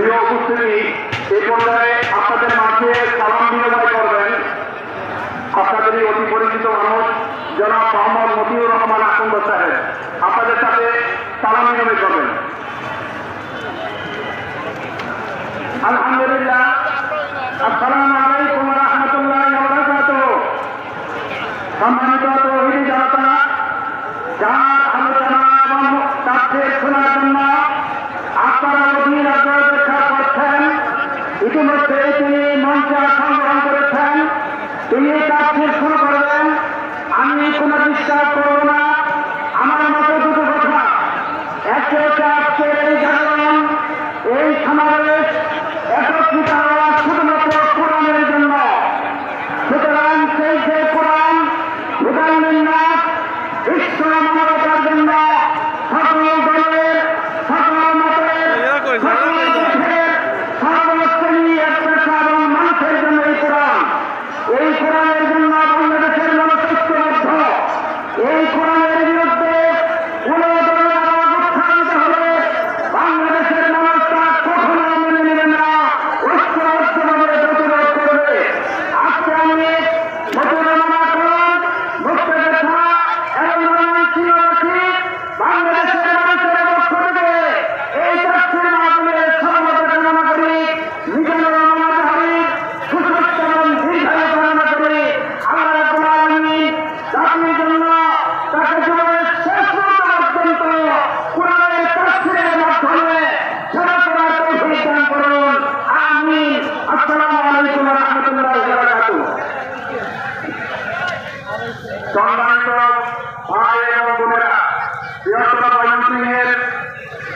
প্রিয় উপস্থিতি, এই পর্যায়ে আপনাদের মাঝে সালাম বিনিময় করবেন অতি পরিচিত মানুষ, জনাব মোহাম্মদ মতিউর রহমান সাহেব। আপনাদের সাথে সালাম বিনিময় করবেন। আলহামদুলিল্লাহ। আলাইকুম সম্মানিত জনতা, যার আলোচনা এবং শোনার জন্য ইতিমধ্যে মঞ্চে সংগ্রহণ করেছেন। তিনি তার সম্মানিত ভাই এবং বোনেরা, বৃহত্তর ময়মনসিংহের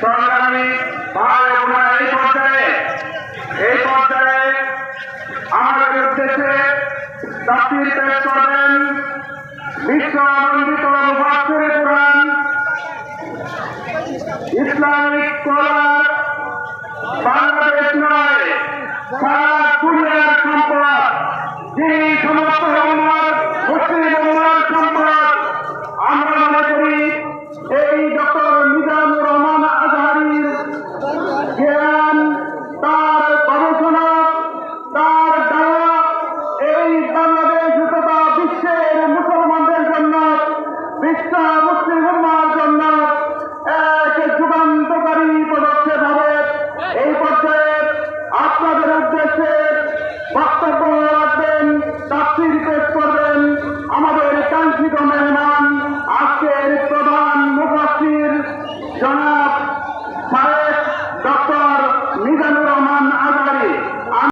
সংগ্রামী ভাই বোনেরা, এই পর্যায়ে, এই ইসলামিক স্কলার বাংলাদেশ Muhammad